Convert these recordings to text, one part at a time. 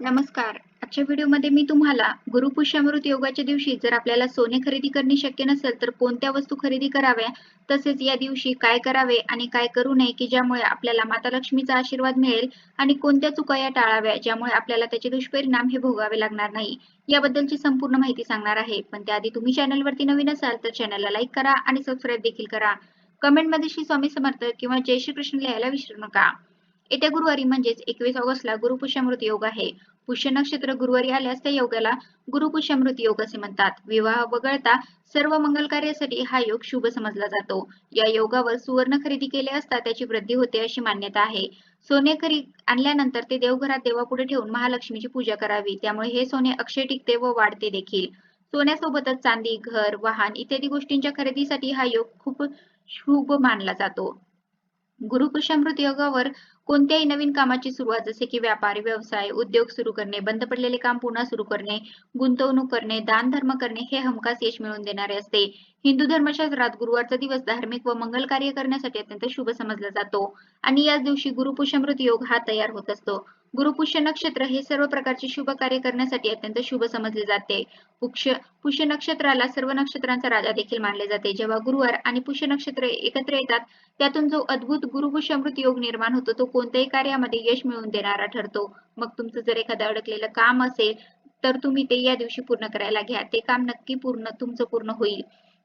नमस्कार. आजच्या व्हिडिओमध्ये मी तुम्हाला गुरुपुष्यामृत योगाच्या दिवशी जर आपल्याला सोने खरेदी करणे शक्य नसेल तर कोणत्या वस्तू खरेदी कराव्या? तसेच या दिवशी काय करावे आणि काय करू नये की ज्यामुळे आपल्याला माता लक्ष्मीचा आशीर्वाद मिळेल आणि कोणत्या चुका या टाळाव्या ज्यामुळे आपल्याला त्याचे दुष्परिणाम हे भोगावे लागणार नाही? याबद्दलची संपूर्ण माहिती सांगणार आहे. पण त्याआधी तुम्ही चॅनलवरती नवीन असाल तर चॅनलला लाईक करा आणि सबस्क्राईब देखील करा. कमेंटमध्ये श्री स्वामी समर्थ किंवा जय श्री कृष्ण लिहायला विसरू नका. येत्या गुरुवारी म्हणजेच एकवीस ऑगस्टला गुरुपुष्यामृत योग आहे. पुष्य नक्षत्र गुरुवारी आल्यास त्या योगाला गुरुपुष्यामृत योग असे म्हणतात. विवाह वगळता सर्व मंगल कार्यासाठी हा योग शुभ समजला जातो. या योगावर सुवर्ण खरेदी केले असता त्याची वृद्धी होते अशी मान्यता आहे. सोने खरी आणल्यानंतर ते देवघरात देवापुढे ठेवून महालक्ष्मीची पूजा करावी. त्यामुळे हे सोने अक्षय टिकते व वाढते देखील. सोन्यासोबतच चांदी घर वाहन इत्यादी गोष्टींच्या खरेदीसाठी हा योग खूप शुभ मानला जातो. गुरुपुष्यामृत योगावर कोणत्याही नवीन कामाची सुरुवात जसे की व्यापार व्यवसाय उद्योग सुरू करणे बंद पडलेले काम पुन्हा सुरू करणे गुंतवणूक करणे दान धर्म करणे हे हमखास यश मिळवून देणारे असते. हिंदू धर्मशास्त्रात गुरुवारचा दिवस धार्मिक व मंगल कार्य करण्यासाठी अत्यंत शुभ समजला जातो. आणि याच दिवशी गुरुपुषमृत योग हा तयार होत असतो. गुरुपुष्य नक्षत्र हे सर्व प्रकारचे शुभ कार्य करण्यासाठी अत्यंत शुभ समजले जाते. पुष्य पुष्य नक्षत्राला सर्व नक्षत्रांचा राजा देखील मानले जाते. जेव्हा गुरुवार आणि पुष्य नक्षत्र एकत्र येतात त्यातून जो अद्भुत गुरुपुष्यमृत योग निर्माण होतो तो कोणत्याही कार्यामध्ये यश मिळवून देणारा ठरतो. मग तुमचं जर एखादं अडकलेलं काम असेल तर तुम्ही ते या दिवशी पूर्ण करायला घ्या. ते काम नक्की पूर्ण तुमचं पूर्ण होईल.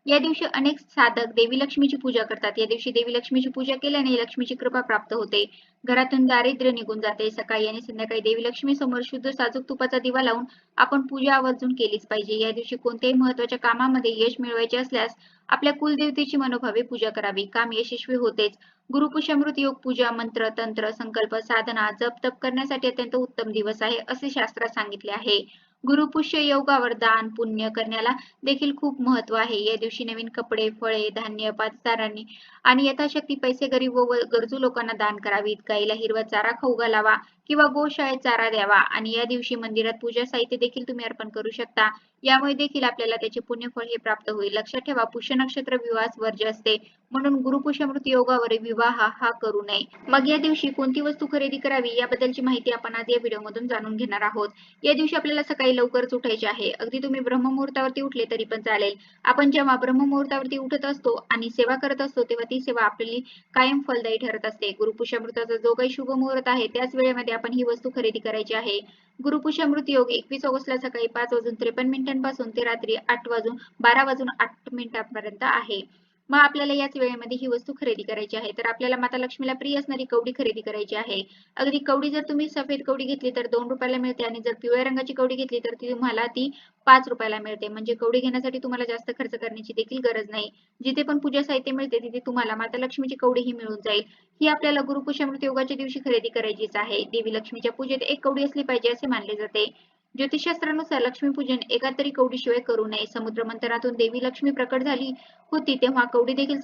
या दिवशी अनेक साधक देवी लक्ष्मीची पूजा करतात. या दिवशी देवी लक्ष्मीची पूजा केल्याने लक्ष्मीची कृपा प्राप्त होते. घरातून दारिद्र्य निघून जाते. सकाळी आणि संध्याकाळी देवी लक्ष्मी समोर शुद्ध साजूक तुपाचा दिवा लावून आपण पूजा आवर्जून केलीच पाहिजे. या दिवशी कोणत्याही महत्त्वाच्या कामामध्ये यश मिळवायचे असल्यास आपल्या कुलदेवतेची मनोभावे पूजा करावी. काम यशस्वी होतेच. गुरुपुष्यमृत योग पूजा मंत्र तंत्र संकल्प साधना जप तप करण्यासाठी अत्यंत उत्तम दिवस आहे असे शास्त्रात सांगितले आहे. गुरुपुष्य योगावर दान पुण्य करण्याला देखील खूप महत्त्व आहे. या दिवशी नवीन कपडे फळे धान्य पाचसारांनी आणि यथाशक्ती पैसे गरीब व गरजू लोकांना दान करावीत. गाईला हिरवा चारा खाऊ घालावा. किंवा गोशाळेत चारा द्यावा. आणि या दिवशी मंदिरात पूजा साहित्य देखील तुम्ही अर्पण करू शकता. यामुळे देखील आपल्याला त्याचे पुण्यफळ हे प्राप्त होईल. लक्षात ठेवा पुष्य नक्षत्र विवाहास वर्ज असते. म्हणून गुरुपुष्यमृत योगावर विवाह हा करू नये. मग या दिवशी कोणती वस्तू खरेदी करावी याबद्दलची माहिती आपण आज या व्हिडिओमधून जाणून घेणार आहोत. या दिवशी आपल्याला सकाळी लवकरच उठायचे आहे. अगदी तुम्ही ब्रह्ममुहूर्तावरती उठले तरी पण चालेल. आपण जेव्हा ब्रह्ममुहूर्तावरती उठत असतो आणि सेवा करत असतो तेव्हा ती सेवा आपली कायम फलदायी ठरत असते. गुरुपुष्यमृताचा जो काही शुभ मुहूर्त आहे त्याच वेळेमध्ये आपण ही वस्तू खरेदी करायची आहे. गुरुपुष्यमृत योग एकवीस ऑगस्टला सकाळी पाच वाजून त्रेपन्न मिनिटांपासून ते रात्री आठ वाजून बारा वाजून आठ मिनिटांपर्यंत आहे. मग आपल्याला याच वेळेमध्ये ही वस्तू खरेदी करायची आहे. तर आपल्याला माता लक्ष्मीला प्रिय असणारी कवडी खरेदी करायची आहे. अगदी कवडी जर तुम्ही सफेद कवडी घेतली तर दोन रुपयाला मिळते आणि जर पिवळ्या रंगाची कवडी घेतली तर ती तुम्हाला ती पाच रुपयाला मिळते. म्हणजे कवडी घेण्यासाठी तुम्हाला जास्त खर्च करण्याची देखील गरज नाही. जिथे पण पूजा साहित्य मिळते तिथे तुम्हाला माता लक्ष्मीची कवडी ही मिळून जाईल. ही आपल्याला गुरुकुशामृत योगाच्या दिवशी खरेदी करायचीच आहे. देवी लक्ष्मीच्या पूजेत एक कवडी असली पाहिजे असे मानले जाते. ज्योतिषशास्त्रानुसार लक्ष्मीपूजन एका तरी कवडीशिवाय करू नये. समुद्र मंत्रातून देवी लक्ष्मी प्रकट झाली होती तेव्हा कवडी देखील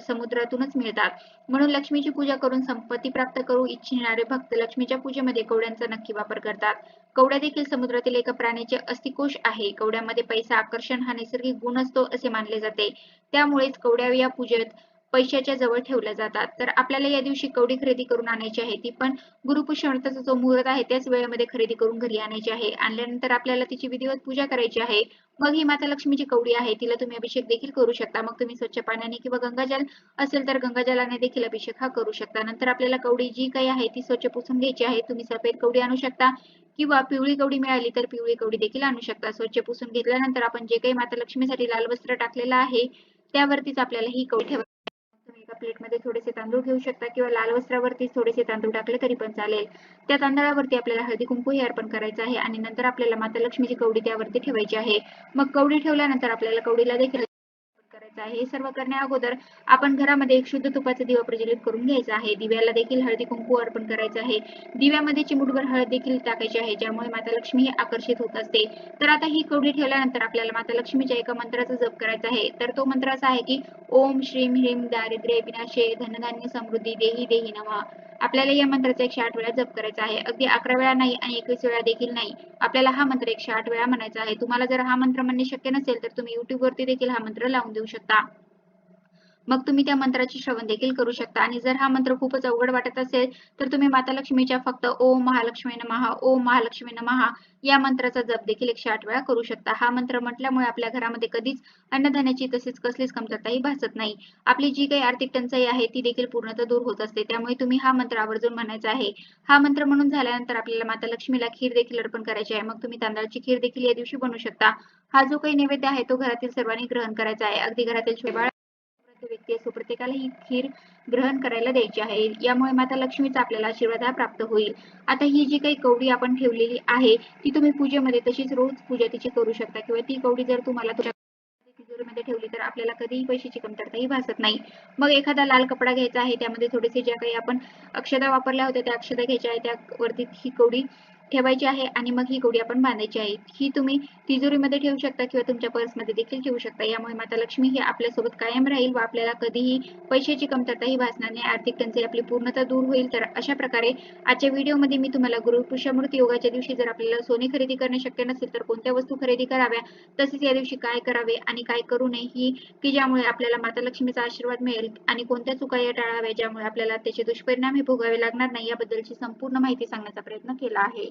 समुद्रातूनच मिळतात. म्हणून लक्ष्मीची पूजा करून संपत्ती प्राप्त करू इच्छिणारे भक्त लक्ष्मीच्या पूजेमध्ये कवड्यांचा नक्की वापर करतात. कवड्या देखील समुद्रातील एका प्राण्याचे अस्थिकोश आहे. कवड्यामध्ये पैसा आकर्षण हा नैसर्गिक गुण असतो असे मानले जाते. त्यामुळेच कवड्या या पूजेत पैशाच्या जवळ ठेवल्या जातात. तर आपल्याला या दिवशी कवडी खरेदी करून आणायची आहे. ती पण गुरुपुष्यमृताचा जो मुहूर्त आहे त्याच वेळेमध्ये खरेदी करून घरी आणायची आहे. आणल्यानंतर आपल्याला तिची विधिवत पूजा करायची आहे. मग ही माता लक्ष्मीची कवडी आहे. तिला तुम्ही अभिषेक देखील करू शकता. मग तुम्ही स्वच्छ पाण्याने किंवा गंगाजल असेल तर गंगाजलाने देखील अभिषेक हा करू शकता. नंतर आपल्याला कवडी जी काही आहे ती स्वच्छ पुसून घ्यायची आहे. तुम्ही सफेद कवडी आणू शकता किंवा पिवळी कवडी मिळाली तर पिवळी कवडी देखील आणू शकता. स्वच्छ पुसून घेतल्यानंतर आपण जे काही माता लक्ष्मीसाठी लाल वस्त्र टाकलेलं आहे त्यावरतीच आपल्याला ही कवडी ठेवा एका प्लेटमध्ये थोडेसे तांदूळ घेऊ शकता किंवा लाल वस्त्रावरती थोडेसे तांदूळ टाकले तरी पण चालेल. त्या तांदळावरती आपल्याला हळदी कुंकू हे अर्पण करायचं आहे आणि नंतर आपल्याला माता लक्ष्मीची कवडी त्यावरती ठेवायची आहे. मग कवडी ठेवल्यानंतर आपल्याला कवडीला देखील करायचा आहे. हे सर्व करण्या अगोदर आपण घरामध्ये एक शुद्ध तुपाचा दिवा प्रज्वलित करून घ्यायचा आहे. दिव्याला देखील हळदी कुंकू अर्पण करायचं आहे. दिव्यामध्ये चिमुटभर हळद देखील टाकायची आहे ज्यामुळे माता लक्ष्मी आकर्षित होत असते. तर आता ही कवडी ठेवल्यानंतर आपल्याला माता लक्ष्मीच्या एका मंत्राचा जप करायचा आहे. तर तो मंत्र असा आहे की ओम श्रीम ह्रीम दारिद्र्य विनाशे धनधान्य समृद्धी देही देही नमः. आपल्याला या मंत्राचा एकशे आठ वेळा जप करायचा आहे. अगदी अकरा वेळा नाही आणि एकवीस वेळा देखील नाही. आपल्याला हा मंत्र एकशे आठ वेळा म्हणायचा आहे. तुम्हाला जर हा मंत्र म्हणणे शक्य नसेल तर तुम्ही युट्यूब वरती देखील हा मंत्र लावून देऊ शकता. मग तुम्ही त्या मंत्राचे श्रवण देखील करू शकता. आणि जर हा मंत्र खूपच अवघड वाटत असेल तर तुम्ही माता लक्ष्मीच्या फक्त ओम महालक्ष्मी नमहा ओम महालक्ष्मी नमहा या मंत्राचा जप देखील एकशे आठ वेळा करू शकता. हा मंत्र म्हटल्यामुळे आपल्या घरामध्ये कधीच अन्नधान्याची तसेच कसलीच कमतरताही भासत नाही. आपली जी काही आर्थिक टंचाई आहे ती देखील पूर्णतः दूर होत असते. त्यामुळे तुम्ही हा मंत्र आवर्जून म्हणायचा आहे. हा मंत्र म्हणून झाल्यानंतर आपल्याला माता लक्ष्मीला खीर देखील अर्पण करायची आहे. मग तुम्ही तांदळाची खीर देखील या दिवशी बनवू शकता. हा जो काही नैवेद्य आहे तो घरातील सर्वांनी ग्रहण करायचा आहे. अगदी घरातील छोटे व्यक्ती असो प्रत्येकाला ही खीर ग्रहण करायला द्यायची आहे. यामुळे माता लक्ष्मीचा आपल्याला आशीर्वाद प्राप्त होईल. आता ही जी काही कवडी आपण ठेवलेली आहे ती तुम्ही पूजेमध्ये तशीच रोज पूजा तिची करू शकता. किंवा ती कवडी जर तुम्हाला तुझ्या तिजोरीमध्ये ठेवली तर आपल्याला कधीही पैशाची कमतरताही भासत नाही. मग एखादा लाल कपडा घ्यायचा आहे त्यामध्ये थोडेसे ज्या काही आपण अक्षदा वापरल्या होत्या त्या अक्षता घ्यायच्या आहे त्यावरती ही कवडी ठेवायची आहे आणि मग ही गोडी आपण बांधायची आहे. ही तुम्ही तिजोरीमध्ये ठेवू शकता किंवा तुमच्या पर्समध्ये देखील ठेवू शकता. यामुळे माता लक्ष्मी ही आपल्यासोबत कायम राहील व आपल्याला कधीही पैशाची कमतरताही भासणार नाही आर्थिक टंचाई आपली पूर्णता दूर होईल. तर अशा प्रकारे आजच्या व्हिडिओमध्ये मी तुम्हाला गुरुपुष्यामृत योगाच्या दिवशी जर आपल्याला सोने खरेदी करणे शक्य नसेल तर कोणत्या वस्तू खरेदी कराव्या तसेच या दिवशी काय करावे आणि काय करू नये ही की ज्यामुळे आपल्याला माता लक्ष्मीचा आशीर्वाद मिळेल आणि कोणत्या चुका या टाळाव्या ज्यामुळे आपल्याला त्याचे दुष्परिणाम हे भोगावे लागणार नाही याबद्दलची संपूर्ण माहिती सांगण्याचा प्रयत्न केला आहे.